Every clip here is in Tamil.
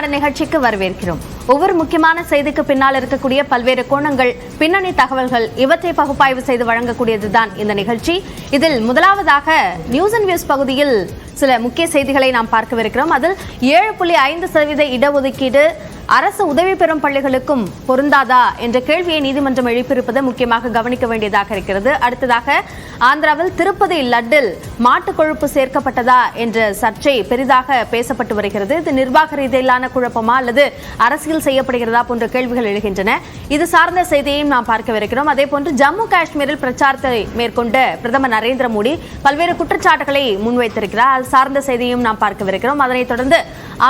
நாடு நிகழ்ச்சிக்கு வரவேற்கிறோம். ஒவ்வொரு முக்கியமான செய்திக்கு பின்னால் இருக்கக்கூடிய பல்வேறு கோணங்கள் பின்னணி தகவல்கள் இவற்றை பகுப்பாய்வு செய்து வழங்கக்கூடியதுதான் இந்த நிகழ்ச்சி. இதில் முதலாவதாக நியூஸ் அண்ட் வியூஸ் பகுதியில் சில முக்கிய செய்திகளை நாம் பார்க்கவிருக்கிறோம். அதில் ஏழு புள்ளி ஐந்து சதவீத இடஒதுக்கீடு அரசு உதவி பெறும் பள்ளிகளுக்கும் பொருந்தாதா என்ற கேள்வியை நீதிமன்றம் எழுப்பியிருப்பது முக்கியமாக கவனிக்க வேண்டியதாக இருக்கிறது. அடுத்ததாக ஆந்திராவில் திருப்பதி லட்டில் மாட்டு கொழுப்பு சேர்க்கப்பட்டதா என்ற சர்ச்சை பெரிதாக பேசப்பட்டு வருகிறது. இது நிர்வாக ரீதியிலான குழப்பமா அல்லது அரசியல் செய்யப்படுகிறதா போன்ற கேள்விகள் எழுகின்றன. இது சார்ந்த செய்தியையும் நாம் பார்க்கவிருக்கிறோம். அதே போன்று ஜம்மு காஷ்மீரில் பிரச்சாரத்தை மேற்கொண்ட பிரதமர் நரேந்திர மோடி பல்வேறு குற்றச்சாட்டுகளை முன்வைத்திருக்கிறார். அது சார்ந்த செய்தியையும் நாம் பார்க்கவிருக்கிறோம். அதனைத் தொடர்ந்து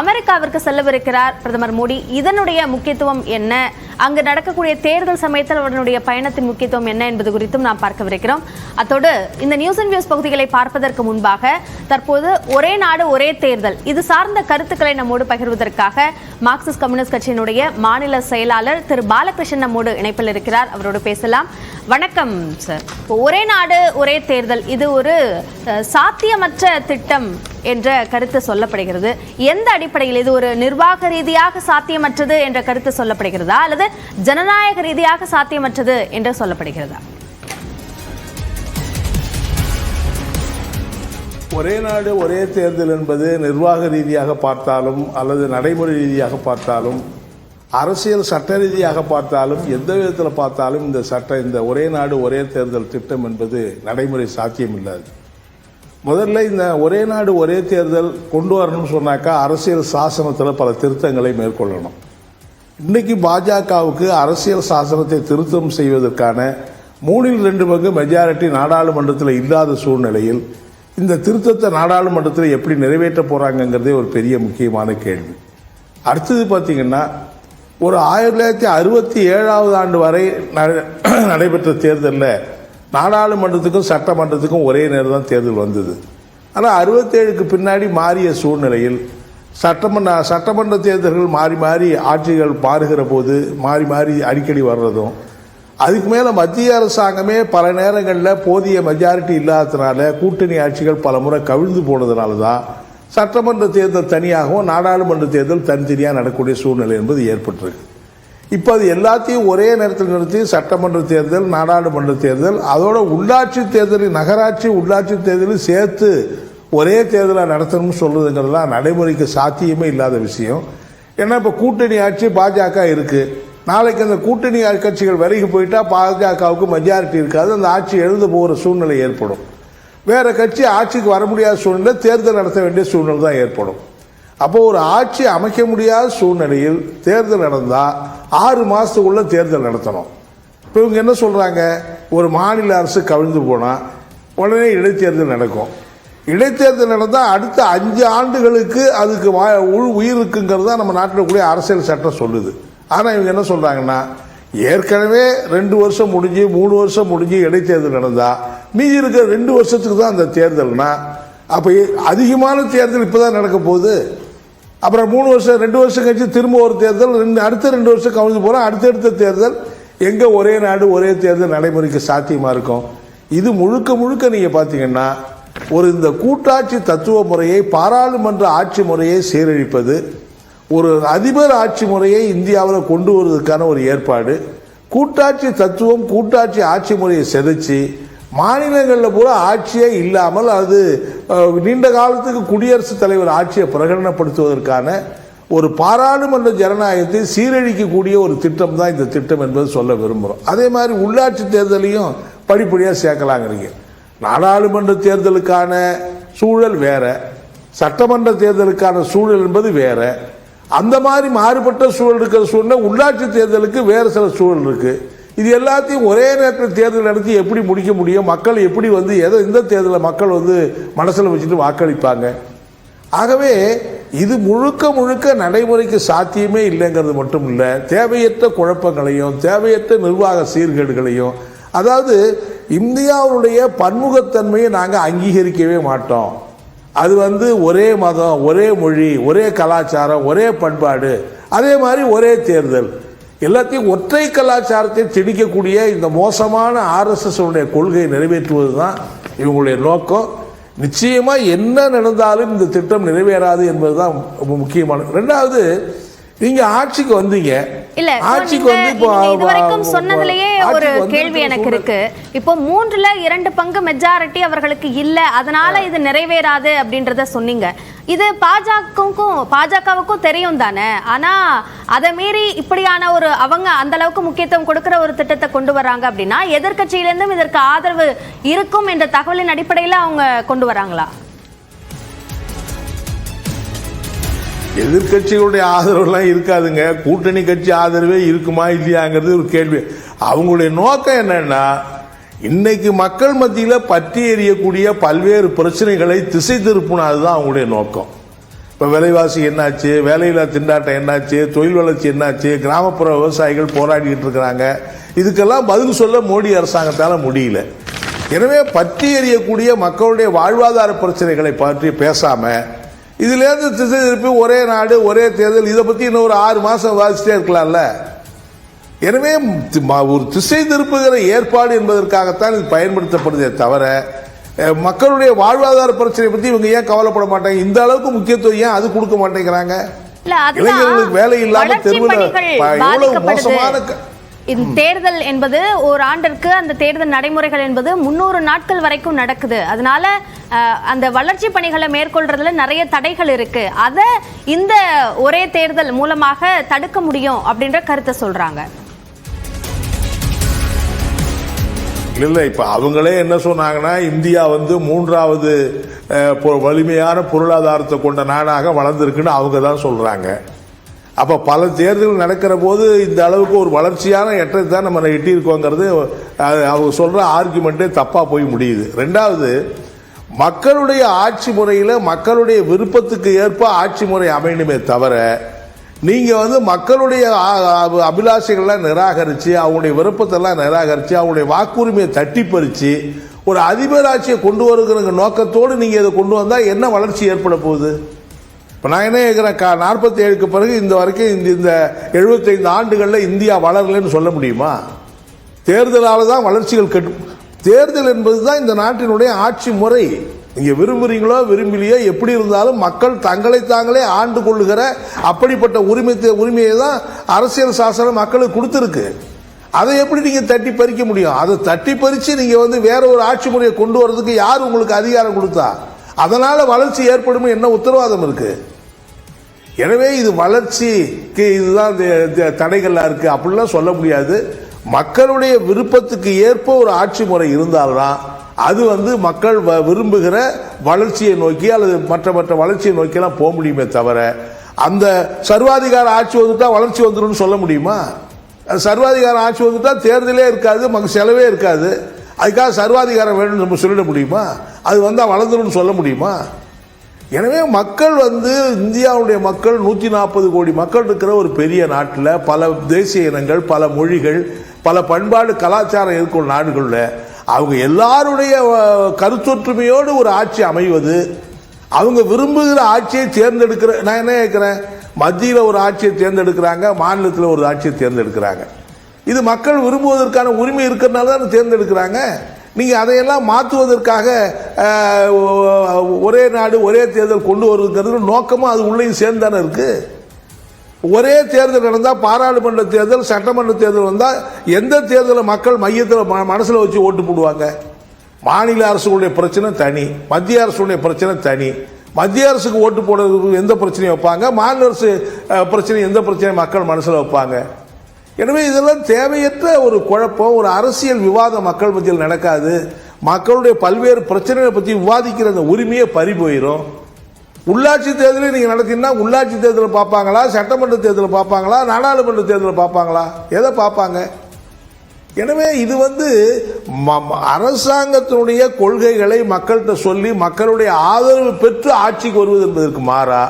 அமெரிக்காவிற்கு செல்லவிருக்கிறார் பிரதமர் மோடி. இதனுடைய முக்கியத்துவம் என்ன? அங்கு நடக்கக்கூடிய தேர்தல் சமயத்தில் அவருடைய பயணத்தின் முக்கியத்துவம் என்ன என்பது குறித்தும் நாம் பார்க்கவிருக்கிறோம். அத்தோடு இந்த நியூஸ் அண்ட் வியூஸ் பகுதிகளை பார்ப்பதற்கு முன்பாக தற்போது ஒரே நாடு ஒரே தேர்தல். இது சார்ந்த கருத்துக்களை நம்மோடு பகிர்வதற்காக மார்க்சிஸ்ட் கம்யூனிஸ்ட் கட்சியினுடைய மாநில செயலாளர் திரு பாலகிருஷ்ணன் நம்மோடு இணைப்பில் இருக்கிறார். அவரோடு பேசலாம். வணக்கம் சார் இப்போ ஒரே நாடு ஒரே தேர்தல். இது ஒரு சாத்தியமற்ற திட்டம் என்ற கருத்து சொல்லப்படுகிறது. எந்த அடிப்படையில் இது ஒரு நிர்வாக ரீதியாக சாத்தியமற்றது என்ற கருத்து சொல்லப்படுகிறதா? அல்லது ஜனநாயக ரீதியாக சாத்தியமற்றது என்று சொல்லப்படுகிறதா? ஒரே நாடு ஒரே தேர்தல் என்பது நிர்வாக ரீதியாக பார்த்தாலும் அல்லது நடைமுறை ரீதியாக பார்த்தாலும் அரசியல் சட்ட ரீதியாக பார்த்தாலும் எந்த விதத்தில் பார்த்தாலும் இந்த சட்ட இந்த ஒரே நாடு ஒரே தேர்தல் திட்டம் என்பது நடைமுறை சாத்தியமில்லாது. முதல்ல இந்த ஒரே நாடு ஒரே தேர்தல் கொண்டு வரணும்னு சொன்னாக்கா அரசியல் சாசனத்தில் பல திருத்தங்களை மேற்கொள்ளணும். இன்னைக்கு பாஜகவுக்கு அரசியல் சாசனத்தை திருத்தம் செய்வதற்கான மூணில் ரெண்டு பங்கு மெஜாரிட்டி நாடாளுமன்றத்தில் இல்லாத சூழ்நிலையில் இந்த திருத்தத்தை நாடாளுமன்றத்தில் எப்படி நிறைவேற்ற போகிறாங்கங்கிறதே ஒரு பெரிய முக்கியமான கேள்வி. அடுத்தது பார்த்தீங்கன்னா ஒரு ஆயிரத்தி தொள்ளாயிரத்தி அறுபத்தி ஏழாவது ஆண்டு வரை நடைபெற்ற தேர்தலில் நாடாளுமன்றத்துக்கும் சட்டமன்றத்துக்கும் ஒரே நேரம் தான் தேர்தல் வந்தது. ஆனால் அறுபத்தேழுக்கு பின்னாடி மாறிய சூழ்நிலையில் சட்டமன்ற சட்டமன்ற தேர்தல்கள் மாறி மாறி ஆட்சிகள் மாறுகிற போது மாறி மாறி அடிக்கடி வர்றதும் அதுக்கு மேலே மத்திய அரசாங்கமே பல நேரங்களில் போதிய மெஜாரிட்டி இல்லாததுனால கூட்டணி ஆட்சிகள் பல முறை கவிழ்ந்து போனதுனால தான் சட்டமன்ற தேர்தல் தனியாகவும் நாடாளுமன்ற தேர்தல் தனித்தனியாக நடக்கக்கூடிய சூழ்நிலை என்பது ஏற்பட்டிருக்கு. இப்போ அது எல்லாத்தையும் ஒரே நேரத்தில் நிறுத்தி சட்டமன்ற தேர்தல் நாடாளுமன்ற தேர்தல் அதோட உள்ளாட்சி தேர்தலில் நகராட்சி உள்ளாட்சி தேர்தலும் சேர்த்து ஒரே தேர்தலாக நடத்தணும்னு சொல்கிறதுங்கிறதுலாம் நடைமுறைக்கு சாத்தியமே இல்லாத விஷயம். ஏன்னா இப்போ கூட்டணி ஆட்சி பாஜக இருக்குது நாளைக்கு அந்த கூட்டணி கட்சிகள் விலகி போயிட்டா பாஜகவுக்கு மெஜாரிட்டி இருக்காது. அந்த ஆட்சி எழுந்து போகிற சூழ்நிலை ஏற்படும். வேறு கட்சி ஆட்சிக்கு வர முடியாத சூழ்நிலை தேர்தல் நடத்த வேண்டிய சூழ்நிலை தான் ஏற்படும். அப்போ ஒரு ஆட்சி அமைக்க முடியாத சூழ்நிலையில் தேர்தல் நடந்தால் ஆறு மாதத்துக்குள்ளே தேர்தல் நடத்தணும். இப்போ இவங்க என்ன சொல்கிறாங்க ஒரு மாநில அரசு கவிழ்ந்து போனால் உடனே இடைத்தேர்தல் நடக்கும். இடைத்தேர்தல் நடந்தால் அடுத்த அஞ்சு ஆண்டுகளுக்கு அதுக்கு வா- உள் உயிர் இருக்குங்கிறது தான் நம்ம நாட்டில் கூடிய அரசியல் சட்டம் சொல்லுது. ஆனால் இவங்க என்ன சொல்கிறாங்கன்னா ஏற்கனவே ரெண்டு வருஷம் முடிஞ்சு மூணு வருஷம் முடிஞ்சு இடைத்தேர்தல் நடந்தால் மீதி இருக்கிற ரெண்டு வருஷத்துக்கு தான் அந்த தேர்தல்னா அப்போ அதிகமான தேர்தல் இப்பதான் நடக்க போகுது. அப்புறம் மூணு வருஷம் ரெண்டு வருஷம் கழிச்சு திரும்ப ஒரு தேர்தல் ரெண்டு அடுத்த ரெண்டு வருஷம் கவிழ்ந்து போகிறோம் அடுத்தடுத்த தேர்தல். எங்கே ஒரே நாடு ஒரே தேர்தல் நடைமுறைக்கு சாத்தியமாக இருக்கும்? இது முழுக்க முழுக்க நீங்கள் பார்த்தீங்கன்னா ஒரு இந்த கூட்டாட்சி தத்துவ முறையை பாராளுமன்ற ஆட்சி முறையை சீரழிப்பது ஒரு அதிபர் ஆட்சி முறையை இந்தியாவில் கொண்டு வருவதற்கான ஒரு ஏற்பாடு கூட்டாட்சி தத்துவம் கூட்டாட்சி ஆட்சி முறையை செதைச்சு மாநிலங்களில் பூரா ஆட்சியே இல்லாமல் அது நீண்ட காலத்துக்கு குடியரசுத் தலைவர் ஆட்சியை பிரகடனப்படுத்துவதற்கான ஒரு பாராளுமன்ற ஜனநாயகத்தை சீரழிக்கக்கூடிய ஒரு திட்டம் தான் இந்த திட்டம் என்பது சொல்ல விரும்புகிறோம். அதே மாதிரி உள்ளாட்சி தேர்தலையும் படிப்படியாக சேர்க்கலாங்கிறீங்க. நாடாளுமன்ற தேர்தலுக்கான சூழல் வேற சட்டமன்ற தேர்தலுக்கான சூழல் என்பது வேற. அந்த மாதிரி மாறுபட்ட சூழல் இருக்கிற சூழ்நிலை உள்ளாட்சி தேர்தலுக்கு வேறு சில சூழல் இருக்குது இது எல்லாத்தையும் ஒரே நேரத்தில் தேர்தல் நடத்தி எப்படி முடிக்க முடியும்? மக்கள் எப்படி வந்து எதை இந்த தேர்தலில் மக்கள் வந்து மனசில் வச்சுட்டு வாக்களிப்பாங்க? ஆகவே இது முழுக்க முழுக்க நடைமுறைக்கு சாத்தியமே இல்லைங்கிறது மட்டும் இல்லை. தேவையற்ற குழப்பங்களையும் தேவையற்ற நிர்வாக சீர்கேடுகளையும் அதாவது இந்தியாவுடைய பன்முகத்தன்மையை நாங்கள் அங்கீகரிக்கவே மாட்டோம். அது வந்து ஒரே மதம் ஒரே மொழி ஒரே கலாச்சாரம் ஒரே பண்பாடு அதே மாதிரி ஒரே தேர்தல். எல்லாத்தையும் ஒற்றை கலாச்சாரத்தை திணிக்கக்கூடிய இந்த மோசமான ஆர்எஸ்எஸ் உடைய கொள்கையை நிறைவேற்றுவது தான் இவங்களுடைய நோக்கம். நிச்சயமாக என்ன நடந்தாலும் இந்த திட்டம் நிறைவேறாது என்பதுதான் ரொம்ப முக்கியமான ரெண்டாவது நீங்கள் ஆட்சிக்கு வந்தீங்க. இல்ல ஆட்சிக்கு வந்து இப்போ இதுவரைக்கும் சொன்னதுலயே ஒரு கேள்வி எனக்கு இருக்கு. இப்போ மூன்றுல இரண்டு பங்கு மெஜாரிட்டி அவர்களுக்கு இல்ல அதனால இது நிறைவேறாது அப்படின்றத சொன்னீங்க. இது பாஜகவுக்கும் பாஜகவுக்கும் தெரியும் தானே? ஆனா அதை மீறி இப்படியான ஒரு அவங்க அந்த அளவுக்கு முக்கியத்துவம் கொடுக்கிற ஒரு திட்டத்தை கொண்டு வராங்க அப்படின்னா எதிர்க்கட்சியிலிருந்தும் இதற்கு ஆதரவு இருக்கும் என்ற தகவலின் அடிப்படையில அவங்க கொண்டு வராங்களா? எதிர்க்கட்சிகளுடைய ஆதரவுலாம் இருக்காதுங்க. கூட்டணி கட்சி ஆதரவே இருக்குமா இல்லையாங்கிறது ஒரு கேள்வி. அவங்களுடைய நோக்கம் என்னன்னா இன்னைக்கு மக்கள் மத்தியில் பற்றி எறியக்கூடிய பல்வேறு பிரச்சனைகளை திசை திருப்பினா அதுதான் அவங்களுடைய நோக்கம். இப்போ விலைவாசி என்னாச்சு வேலையில்லா திண்டாட்டம் என்னாச்சு தொழில் வளர்ச்சி என்னாச்சு கிராமப்புற விவசாயிகள் போராடிக்கிட்டு இருக்கிறாங்க. இதுக்கெல்லாம் பதில் சொல்ல மோடி அரசாங்கத்தால் முடியல. எனவே பற்றி எறியக்கூடிய மக்களுடைய வாழ்வாதார பிரச்சனைகளை பற்றி பேசாமல் இதுல இருந்து திசை திருப்பி ஒரே நாடு ஒரே தேர்தல் இதை பத்தி இன்னும் ஒரு ஆறு மாசம் வாசிச்சிட்டே இருக்கலாம்ல? எனவே ஒரு திசை திருப்புகிற ஏற்பாடு என்பதற்காகத்தான் இது பயன்படுத்தப்படுதே தவிர மக்களுடைய வாழ்வாதார பிரச்சனை பத்தி இவங்க ஏன் கவலைப்பட மாட்டாங்க? இந்த அளவுக்கு முக்கியத்துவம் ஏன் அது கொடுக்க மாட்டேங்கிறாங்க? இளைஞர்களுக்கு வேலை இல்லாம தெருவுல எவ்வளவு மோசமான தேர்தல் என்பது ஒரு ஆண்டிற்கு அந்த தேர்தல் நடைமுறைகள் என்பது முன்னூறு நாட்கள் வரைக்கும் நடக்குது. அதனால அந்த வளர்ச்சி பணிகளை மேற்கொள்றதுல நிறைய தடைகள் இருக்கு. அதை இந்த ஒரே தேர்தல் மூலமாக தடுக்க முடியும் அப்படின்ற கருத்தை சொல்றாங்க. இல்ல இப்ப அவங்களே என்ன சொன்னாங்கன்னா இந்தியா வந்து மூன்றாவது வலிமையான பொருளாதாரத்தை கொண்ட நாடாக வளர்ந்திருக்குன்னு அவங்க தான் சொல்றாங்க. அப்போ பல தேர்தல் நடக்கிற போது இந்த அளவுக்கு ஒரு வளர்ச்சியான எட்டத்தை தான் நம்ம எட்டியிருக்கோங்கிறது அவங்க சொல்கிற ஆர்குமெண்ட்டே தப்பாக போய் முடியுது. ரெண்டாவது மக்களுடைய ஆட்சி முறையில் மக்களுடைய விருப்பத்துக்கு ஏற்ப ஆட்சி முறை அமையணுமே தவிர நீங்கள் வந்து மக்களுடைய அபிலாஷைகள்லாம் நிராகரித்து அவங்களுடைய விருப்பத்தெல்லாம் நிராகரித்து அவங்களுடைய வாக்குரிமையை தட்டி பறித்து ஒரு அதிபர் ஆட்சியை கொண்டு வருகிற நோக்கத்தோடு நீங்கள் இதை கொண்டு வந்தால் என்ன வளர்ச்சி ஏற்பட போகுது? இப்போ நான் என்ன கேட்கிறேன் நாற்பத்தி ஏழுக்கு பிறகு இந்த வரைக்கும் இந்த இந்த எழுபத்தைந்து ஆண்டுகளில் இந்தியா வளரலன்னு சொல்ல முடியுமா? தேர்தலால் தான் வளர்ச்சிகள் கெட்டு தேர்தல் என்பது தான் இந்த நாட்டினுடைய ஆட்சி முறை. நீங்கள் விரும்புகிறீங்களோ விரும்பலையோ எப்படி இருந்தாலும் மக்கள் தங்களை தாங்களே ஆண்டு கொள்ளுகிற அப்படிப்பட்ட உரிமை உரிமையை தான் அரசியல் சாசனம் மக்களுக்கு கொடுத்துருக்கு. அதை எப்படி நீங்கள் தட்டி பறிக்க முடியும்? அதை தட்டி பறித்து நீங்கள் வந்து வேற ஒரு ஆட்சி முறையை கொண்டு வர்றதுக்கு யார் உங்களுக்கு அதிகாரம் கொடுத்தா? அதனால் வளர்ச்சி ஏற்படும் என்ன உத்தரவாதம் இருக்குது எனவே இது வளர்ச்சிக்கு இதுதான் த- இருக்குது தடைகளா இருக்கு. அப்படிலாம் சொல்ல முடியாது. மக்களுடைய விருப்பத்துக்கு ஏற்ப ஒரு ஆட்சி முறை இருந்தால்தான் அது வந்து மக்கள் வ- விரும்புகிற வளர்ச்சியை நோக்கி அல்லது மற்ற மற்ற வளர்ச்சியை நோக்கிலாம் போக முடியுமே தவிர அந்த சர்வாதிகார ஆட்சி வந்துட்டா வளர்ச்சி வந்துடும் சொல்ல முடியுமா? சர்வாதிகார ஆட்சி வந்துட்டா தேர்தலே இருக்காது மக்கள் செலவே இருக்காது. அதுக்காக சர்வாதிகாரம் வேணும்னு நம்ம சொல்லிட முடியுமா? அது வந்தா வளர்ந்துடும் சொல்ல முடியுமா? எனவே மக்கள் வந்து இந்தியாவுடைய மக்கள் நூற்றி நாற்பது கோடி மக்கள் இருக்கிற ஒரு பெரிய நாட்டில் பல தேசிய இனங்கள் பல மொழிகள் பல பண்பாடு கலாச்சாரம் இருக்கும் நாடுகளில் அவங்க எல்லாருடைய கருத்தொற்றுமையோடு ஒரு ஆட்சி அமைவது அவங்க விரும்புகிற ஆட்சியை தேர்ந்தெடுக்கிற நான் என்ன கேட்குறேன்? மத்தியில் ஒரு ஆட்சியை தேர்ந்தெடுக்கிறாங்க மாநிலத்தில் ஒரு ஆட்சியை தேர்ந்தெடுக்கிறாங்க. இது மக்கள் விரும்புவதற்கான உரிமை இருக்கிறதுனால தான் தேர்ந்தெடுக்கிறாங்க. நீங்கள் அதையெல்லாம் மாற்றுவதற்காக ஒரே நாடு ஒரே தேர்தல் கொண்டு வருவதுங்கிறது நோக்கமும் அது உள்ளேயும் சேர்ந்து தானே இருக்குது ஒரே தேர்தல் நடந்தால் பாராளுமன்ற தேர்தல் சட்டமன்ற தேர்தல் வந்தால் எந்த தேர்தலை மக்கள் மையத்தில் ம- வச்சு ஓட்டு போடுவாங்க? மாநில அரசுடைய பிரச்சனை தனி மத்திய அரசுடைய பிரச்சனை தனி. மத்திய அரசுக்கு ஓட்டு போடுறதுக்கு எந்த பிரச்சனையும் வைப்பாங்க மாநில அரசு பிரச்சனை எந்த பிரச்சனையும் மக்கள் மனசில் வைப்பாங்க. எனவே இதெல்லாம் தேவையற்ற ஒரு குழப்பம் ஒரு அரசியல் விவாதம் மக்கள் மத்தியில் நடக்காது. மக்களுடைய பல்வேறு பிரச்சனைகளை பற்றி விவாதிக்கிற அந்த உரிமையே பறி போயிடும் உள்ளாட்சி தேர்தலில் நீங்க நடத்தினா உள்ளாட்சி தேர்தலை பார்ப்பாங்களா சட்டமன்ற தேர்தலை பார்ப்பாங்களா நாடாளுமன்ற தேர்தலை பார்ப்பாங்களா? எதை பார்ப்பாங்க? எனவே இது வந்து ம- அரசாங்கத்தினுடைய கொள்கைகளை மக்கள்கிட்ட சொல்லி மக்களுடைய ஆதரவு பெற்று ஆட்சிக்கு வருவது என்பதற்கு மாறா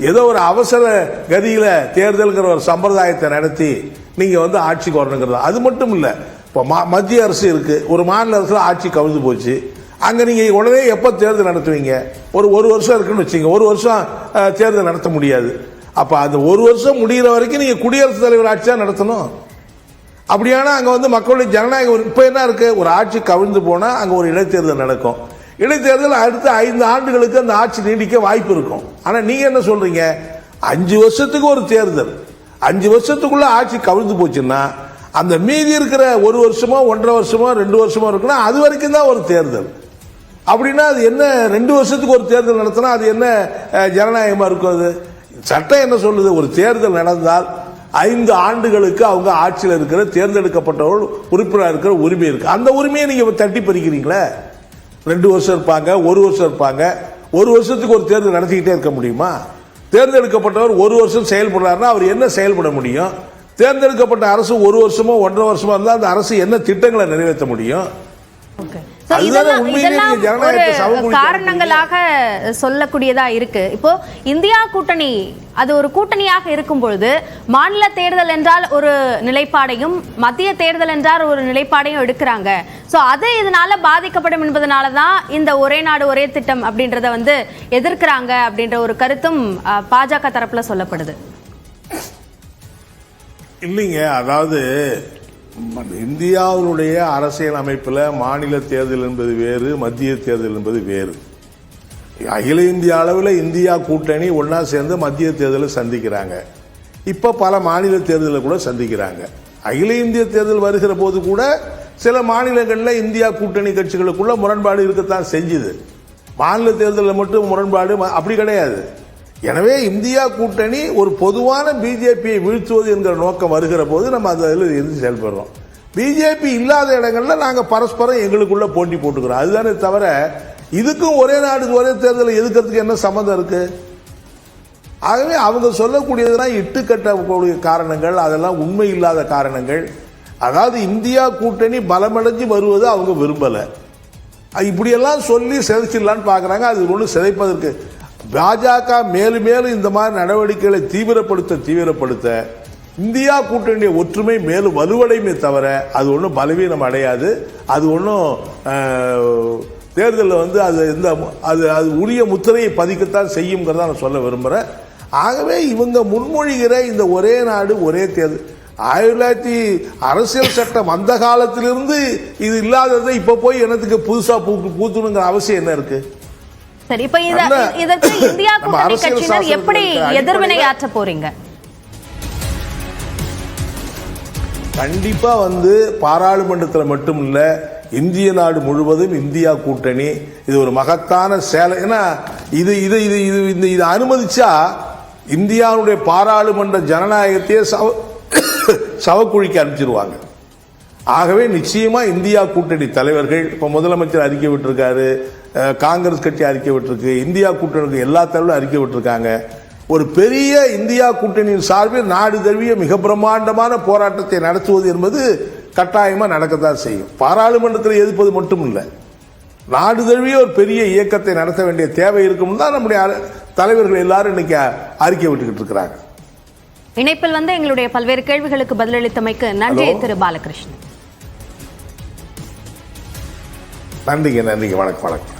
ஏதோ ஒரு அவசர கதியில தேர்தல்கிற ஒரு சம்பிரதாயத்தை நடத்தி நீங்கள் வந்து ஆட்சிக்கு வரணுங்கிறது? அது மட்டும் இல்லை இப்போ மா மத்திய அரசு இருக்குது ஒரு மாநில அரசில் ஆட்சி கவிழ்ந்து போச்சு. அங்கே நீங்கள் உடனே எப்போ தேர்தல் நடத்துவீங்க? ஒரு ஒரு வருஷம் இருக்குன்னு வச்சுங்க ஒரு வருஷம் தேர்தல் நடத்த முடியாது. அப்போ அந்த ஒரு வருஷம் முடிகிற வரைக்கும் நீங்கள் குடியரசுத் தலைவர் ஆட்சியாக நடத்தணும். அப்படியானா அங்கே வந்து மக்களுடைய ஜனநாயகம் இப்போ என்ன இருக்குது ஒரு ஆட்சி கவிழ்ந்து போனால் அங்கே ஒரு இடைத்தேர்தல் நடக்கும். இடைத்தேர்தல் அடுத்த ஐந்து ஆண்டுகளுக்கு அந்த ஆட்சி நீடிக்க வாய்ப்பு இருக்கும். ஆனால் நீங்கள் என்ன சொல்கிறீங்க அஞ்சு வருஷத்துக்கு ஒரு தேர்தல். அஞ்சு வருஷத்துக்குள்ள ஆட்சி கவிழ்ந்து போச்சுன்னா அந்த மீதி இருக்கிற ஒரு வருஷமோ ஒன்றரை வருஷமோ ரெண்டு வருஷமோ இருக்குன்னா அது வரைக்கும் தான் ஒரு தேர்தல். அப்படின்னா அது என்ன ரெண்டு வருஷத்துக்கு ஒரு தேர்தல் நடத்தினா அது என்ன ஜனநாயகமாக ஜனநாயகமா இருக்கும் அது? சட்டம் என்ன சொல்லுது? ஒரு தேர்தல் நடந்தால் ஐந்து ஆண்டுகளுக்கு அவங்க ஆட்சியில் இருக்கிற தேர்ந்தெடுக்கப்பட்டவர்கள் உறுப்பினர் இருக்கிற உரிமை இருக்கு. அந்த உரிமையை நீங்க தட்டி பறிக்கிறீங்களே? ரெண்டு வருஷம் இருப்பாங்க ஒரு வருஷம் இருப்பாங்க ஒரு வருஷத்துக்கு ஒரு தேர்தல் நடத்திக்கிட்டே இருக்க முடியுமா? தேர்ந்தெடுக்கப்பட்டவர் ஒரு வருஷம் செயல்படுறாருன்னா அவர் என்ன செயல்பட முடியும்? தேர்ந்தெடுக்கப்பட்ட அரசு ஒரு வருஷமோ ஒன்றரை வருஷமோ இருந்தால் அந்த அரசு என்ன திட்டங்களை நிறைவேற்ற முடியும்? காரணங்களாக சொல்லக்கூடியதா இருக்கு. இப்போ இந்தியா கூட்டணி அது ஒரு கூட்டணியாக இருக்கும் பொழுது மாநில தேர்தல் என்றால் ஒரு நிலைப்பாடையும் மத்திய தேர்தல் என்றால் ஒரு நிலைப்பாடையும் எடுக்கிறாங்க. சோ அது இதனால பாதிக்கப்படும் என்பதனால தான் இந்த ஒரே நாடு ஒரே திட்டம் அப்படின்றத வந்து எதிர்க்கிறாங்க அப்படின்ற ஒரு கருத்தும் பாஜக தரப்புல சொல்லப்படுது. இல்லைங்க அதாவது இந்தியாவினுடைய அரசியல் அமைப்பில் மாநில தேர்தல் என்பது வேறு மத்திய தேர்தல் என்பது வேறு. அகில இந்திய அளவில் இந்தியா கூட்டணி ஒன்றா சேர்ந்து மத்திய தேர்தலை சந்திக்கிறாங்க. இப்போ பல மாநில தேர்தலை கூட சந்திக்கிறாங்க. அகில இந்திய தேர்தல் வருகிற போது கூட சில மாநிலங்களில் இந்தியா கூட்டணி கட்சிகளுக்குள்ள முரண்பாடு இருக்கத்தான் செஞ்சுது. மாநில தேர்தலில் மட்டும் முரண்பாடு ம- அப்படி கிடையாது. எனவே இந்தியா கூட்டணி ஒரு பொதுவான பிஜேபியை வீழ்த்துவது என்கிற நோக்கம் வருகிற போது நம்ம அதில் இருந்து செயல்படுறோம். பிஜேபி இல்லாத இடங்களில் நாங்கள் பரஸ்பரம் எங்களுக்குள்ள போட்டி போட்டுக்கிறோம். அதுதானே தவிர இதுக்கும் ஒரே நாடு ஒரே தேர்தலை எதுக்கிறதுக்கு என்ன சம்மந்தம் இருக்கு? ஆகவே அவங்க சொல்லக்கூடியதெல்லாம் இட்டுக்கட்டக்கூடிய காரணங்கள் அதெல்லாம் உண்மை இல்லாத காரணங்கள். அதாவது இந்தியா கூட்டணி பலமடைஞ்சு வருவது அவங்க விரும்பலை. இப்படியெல்லாம் சொல்லி சிதைச்சிடலான்னு பார்க்குறாங்க. அது ஒன்றும் சிதைப்பதற்கு பாஜக மேலும் மேலும் இந்த மாதிரி நடவடிக்கைகளை தீவிரப்படுத்த தீவிரப்படுத்த இந்தியா கூட்டணிய ஒற்றுமை மேலும் வலுவடையுமே தவிர அது ஒன்றும் பலவீனம் அடையாது. அது ஒன்றும் தேர்தலில் வந்து அது இந்த அது அது உரிய முத்திரையை பதிக்கத்தான் செய்யுங்கிறத நான் சொல்ல விரும்புகிறேன் ஆகவே இவங்க முன்மொழிகிற இந்த ஒரே நாடு ஒரே தேர்தல் ஆயிரத்தி தொள்ளாயிரத்தி அரசியல் சட்டம் அந்த காலத்திலிருந்து இது இல்லாததை இப்போ போய் என்னத்துக்கு புதுசாக பூ பூத்தணுங்கிற அவசியம் என்ன இருக்குது சரி இப்ப இதற்கு இந்தியா கூட்டணி கட்சியினர் எப்படி இருக்க அடிப்படையில- எதிர்வினை ஆற்ற போறீங்க? கண்டிப்பா வந்து பாராளுமன்றத்தில் மட்டும் இல்ல இந்திய நாடு முழுவதும் இந்தியா கூட்டணி இது ஒரு மகத்தான சேலை. ஏன்னா இது இது இது இது இந்த இதை அனுமதிச்சா இந்தியாவுடைய பாராளுமன்ற ஜனநாயகத்தையே சவ சவக்குழிக்கு அனுப்பிச்சிருவாங்க. ஆகவே நிச்சயமா இந்தியா கூட்டணி தலைவர்கள் இப்ப முதலமைச்சர் அறிக்கை விட்டிருக்காரு காங்கிரஸ் கட்சி அறிக்கை விட்டிருக்கு இந்தியா கூட்டணிக்கு எல்லா தலைவரும் அறிக்கை விட்டிருக்காங்க. ஒரு பெரிய இந்தியா கூட்டணியின் சார்பில் நாடு தழுவிய மிக பிரம்மாண்டமான போராட்டத்தை நடத்துவது என்பது கட்டாயமா நடக்கத்தான் செய்யும். பாராளுமன்றத்தில் எதிர்ப்பது மட்டும் இல்லை நாடு தழுவிய ஒரு பெரிய இயக்கத்தை நடத்த வேண்டிய தேவை இருக்கும் தான் நம்முடைய தலைவர்கள் எல்லாரும் இன்னைக்கு அறிக்கை விட்டுக்கிட்டு இருக்கிறாங்க. இணைப்பில் வந்து எங்களுடைய பல்வேறு கேள்விகளுக்கு பதிலளித்தமைக்கு நன்றி. திரு பாலகிருஷ்ணன். நன்றிங்க நன்றிங்க. வணக்கம் வணக்கம்.